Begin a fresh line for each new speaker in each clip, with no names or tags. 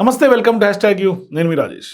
నమస్తే welcome to hashtag U. నేను మీ రాజేష్.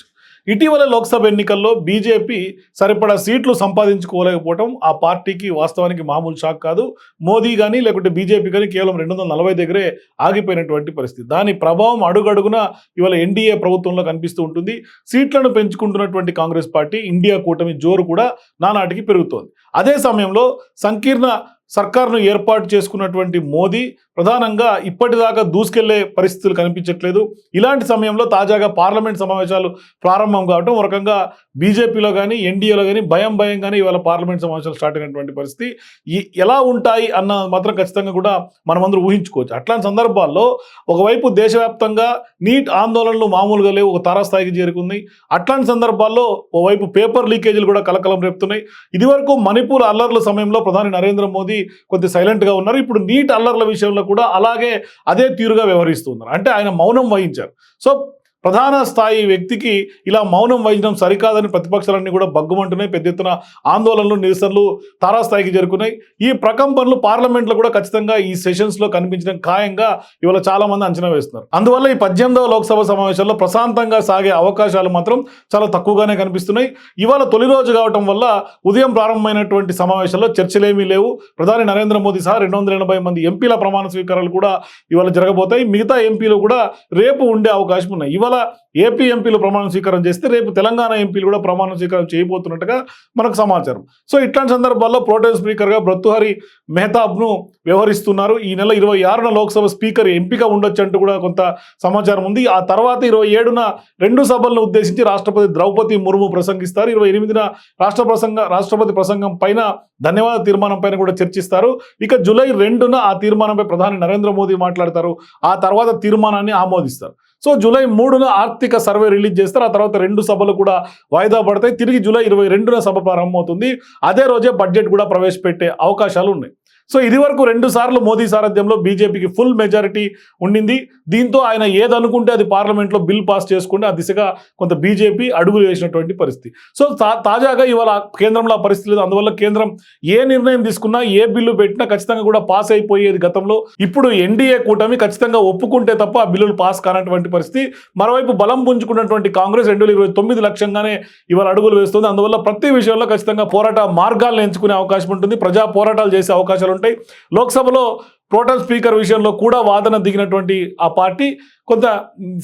ఇటీవల లోక్సభ ఎన్నికల్లో బీజేపీ సరిపడా సీట్లు సంపాదించుకోలేకపోవడం ఆ పార్టీకి వాస్తవానికి మామూలు షాక్ కాదు. మోదీ కానీ లేకుంటే బీజేపీ కానీ కేవలం రెండు వందల నలభై దగ్గరే ఆగిపోయినటువంటి పరిస్థితి. దాని ప్రభావం అడుగడుగున ఇవాళ ఎన్డీఏ ప్రభుత్వంలో కనిపిస్తూ ఉంటుంది. సీట్లను పెంచుకుంటున్నటువంటి కాంగ్రెస్ పార్టీ ఇండియా కూటమి జోరు కూడా నానాటికి పెరుగుతోంది. అదే సమయంలో సంకీర్ణ సర్కార్ను ఏర్పాటు చేసుకున్నటువంటి మోదీ ప్రధానంగా ఇప్పటిదాకా దూసుకెళ్ళే పరిస్థితులు కనిపించట్లేదు. ఇలాంటి సమయంలో తాజాగా పార్లమెంట్ సమావేశాలు ప్రారంభం కావడం ఒక రకంగా బీజేపీలో కానీ ఎన్డీఏలో కానీ భయం భయంగానే ఇవాళ పార్లమెంట్ సమావేశాలు స్టార్ట్ అయినటువంటి పరిస్థితి. ఈ- ఎలా ఉంటాయి అన్న మాత్రం ఖచ్చితంగా కూడా మనమందరూ ఊహించుకోవచ్చు. అట్లాంటి సందర్భాల్లో ఒకవైపు దేశవ్యాప్తంగా నీట్ ఆందోళనలు మామూలుగా లేవు ఒక తారాస్థాయికి చేరుకుంది. అట్లాంటి సందర్భాల్లో ఓవైపు పేపర్ లీకేజీలు కూడా కలకలం రేపుతున్నాయి. ఇదివరకు మణిపూర్ అల్లర్ల సమయంలో ప్రధాని నరేంద్ర మోదీ కొద్ది సైలెంట్గా ఉన్నారు. ఇప్పుడు నీట్ అల్లర్ల విషయంలో కూడా అలాగే అదే తీరుగా వ్యవహరిస్తున్నారు అంటే ఆయన మౌనం వహించారు. సో ప్రధాన స్థాయి వ్యక్తికి ఇలా మౌనం వహించడం సరికాదని ప్రతిపక్షాలన్నీ కూడా బగ్గుమంటున్నాయి పెద్ద ఎత్తున ఆందోళనలు నిరసనలు తారాస్థాయికి జరుగుతున్నాయి ఈ ప్రకంపనలు పార్లమెంట్లో కూడా ఖచ్చితంగా ఈ సెషన్స్లో కనిపించడం ఖాయంగా ఇవాళ చాలా మంది అంచనా వేస్తున్నారు. అందువల్ల ఈ పద్దెనిమిదవ లోక్సభ సమావేశంలో ప్రశాంతంగా సాగే అవకాశాలు మాత్రం చాలా తక్కువగానే కనిపిస్తున్నాయి. ఇవాళ తొలి రోజు కావటం వల్ల ఉదయం ప్రారంభమైనటువంటి సమావేశంలో చర్చలేమీ లేవు. ప్రధాని నరేంద్ర మోదీ సహా రెండు వందల ఎనభై మంది ఎంపీల ప్రమాణ స్వీకారాలు కూడా ఇవాళ జరగబోతాయి. మిగతా ఎంపీలు కూడా రేపు ఉండే అవకాశం ఉన్నాయి. ఇవాళ ఏపీ ఎంపీలు ప్రమాణ స్వీకారం చేస్తే రేపు తెలంగాణ ఎంపీలు కూడా ప్రమాణ స్వీకారం చేయబోతున్నట్టుగా మనకు సమాచారం. సో ఇట్లాంటి సందర్భాల్లో ప్రోటెం స్పీకర్గా బ్రతుహరి మెహతాబ్ను వ్యవహరిస్తున్నారు. ఈ నెల ఇరవై ఆరున లోక్సభ స్పీకర్ ఎంపిక ఉండొచ్చు అంటూ కూడా కొంత సమాచారం ఉంది. ఆ తర్వాత ఇరవై ఏడున రెండు సభలను ఉద్దేశించి రాష్ట్రపతి ద్రౌపది ముర్ము ప్రసంగిస్తారు. ఇరవై ఎనిమిదిన రాష్ట్ర ప్రసంగ రాష్ట్రపతి ప్రసంగం పైన ధన్యవాద తీర్మానం పైన కూడా చర్చిస్తారు. ఇక జూలై రెండున ఆ తీర్మానంపై ప్రధాని నరేంద్ర మోదీ మాట్లాడతారు. ఆ తర్వాత తీర్మానాన్ని ఆమోదిస్తారు. సో జూలై మూడున ఆర్థిక సర్వే రిలీజ్ చేస్తారు. ఆ తర్వాత రెండు సభలు కూడా వాయిదా పడతాయి. తిరిగి జూలై ఇరవై రెండున సభ ప్రారంభమవుతుంది. అదే రోజే బడ్జెట్ కూడా ప్రవేశపెట్టే అవకాశాలు ఉన్నాయి. సో ఇది వరకు రెండు సార్లు మోదీ సారథ్యంలో బీజేపీకి ఫుల్ మెజారిటీ ఉండింది. దీంతో ఆయన ఏదనుకుంటే అది పార్లమెంట్లో బిల్ పాస్ చేసుకుంటే ఆ దిశగా కొంత బీజేపీ అడుగులు వేసినటువంటి పరిస్థితి. సో తాజాగా ఇవాళ కేంద్రంలో ఆ పరిస్థితి లేదు. అందువల్ల కేంద్రం ఏ నిర్ణయం తీసుకున్నా ఏ బిల్లు పెట్టినా ఖచ్చితంగా కూడా పాస్ అయిపోయేది గతంలో. ఇప్పుడు ఎన్డీఏ కూటమి ఖచ్చితంగా ఒప్పుకుంటే తప్ప ఆ బిల్లులు పాస్ కానటువంటి పరిస్థితి. మరోవైపు బలం పుంజుకున్నటువంటి కాంగ్రెస్ రెండు వేల ఇరవై తొమ్మిది లక్ష్యంగానే ఇవాళ అడుగులు వేస్తుంది. అందువల్ల ప్రతి విషయంలో ఖచ్చితంగా పోరాట మార్గాలను ఎంచుకునే అవకాశం ఉంటుంది. ప్రజా పోరాటాలు చేసే అవకాశాలు ఉంటాయి. లోక్సభలో ప్రోటం స్పీకర్ విషయంలో కూడా వాదన దిగినటువంటి ఆ పార్టీ కొంత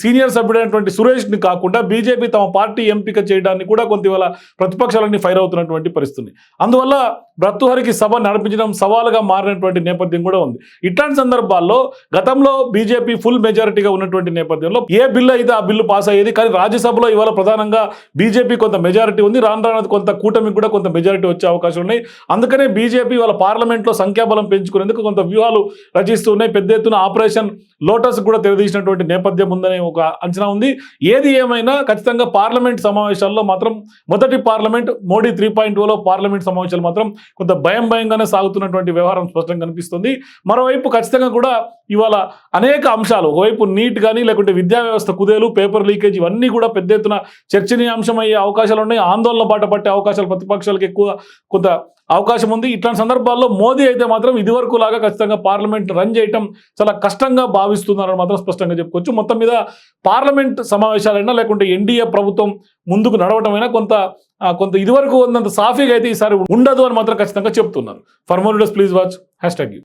సీనియర్ సభ్యుడైనటువంటి సురేష్ని కాకుండా బీజేపీ తమ పార్టీ ఎంపిక చేయడాన్ని కూడా కొంత ఇవాళ ప్రతిపక్షాలన్నీ ఫైర్ అవుతున్నటువంటి పరిస్థితి అందువల్ల బ్రతుహరికి సభ నడిపించడం సవాలుగా మారినటువంటి నేపథ్యం కూడా ఉంది. ఇట్లాంటి సందర్భాల్లో గతంలో బీజేపీ ఫుల్ మెజారిటీగా ఉన్నటువంటి నేపథ్యంలో ఏ బిల్లు అయితే ఆ బిల్లు పాస్ అయ్యేది కానీ రాజ్యసభలో ఇవాళ ప్రధానంగా బీజేపీ కొంత మెజారిటీ ఉంది. రాను రాను కొంత కూటమికి కూడా కొంత మెజారిటీ వచ్చే అవకాశం ఉన్నాయి. అందుకనే బీజేపీ వాళ్ళ పార్లమెంట్లో సంఖ్యాబలం పెంచుకునేందుకు కొంత వ్యూహాలు రచిస్తూ ఉన్నాయి. పెద్ద ఎత్తున ఆపరేషన్ లోటస్ కూడా తెరదీసినటువంటి నేపథ్యం ఉందనే ఒక అంచనా ఉంది. ఏది ఏమైనా ఖచ్చితంగా పార్లమెంట్ సమావేశాల్లో మాత్రం మొదటి పార్లమెంట్ మోడీ త్రీ పాయింట్ ఓలో పార్లమెంట్ సమావేశాలు మాత్రం కొంత భయం భయంగానే సాగుతున్నటువంటి వ్యవహారం స్పష్టంగా కనిపిస్తుంది. మరోవైపు ఖచ్చితంగా కూడా ఇవాళ అనేక అంశాలు ఒకవైపు నీట్ కానీ లేకుంటే విద్యా వ్యవస్థ కుదేలు పేపర్ లీకేజ్ ఇవన్నీ కూడా పెద్ద ఎత్తున చర్చనీయాంశం అయ్యే అవకాశాలు ఉన్నాయి. ఆందోళన బాట పట్టే అవకాశాలు ప్రతిపక్షాలకు ఎక్కువ కొంత అవకాశం ఉంది. ఇట్లాంటి సందర్భాల్లో మోదీ అయితే మాత్రం ఇదివరకు లాగా ఖచ్చితంగా పార్లమెంట్ రన్ చేయటం చాలా కష్టంగా భావిస్తున్నారని మాత్రం స్పష్టంగా చెప్పుకోవచ్చు. మొత్తం మీద పార్లమెంట్ సమావేశాలైనా లేకుంటే ఎన్డీఏ ప్రభుత్వం ముందుకు నడవటమైనా కొంత కొంత ఇదివరకు ఉన్నంత సాఫీగా అయితే ఈసారి ఉండదు అని మాత్రం ఖచ్చితంగా చెప్తున్నారు. For more please watch hashtag U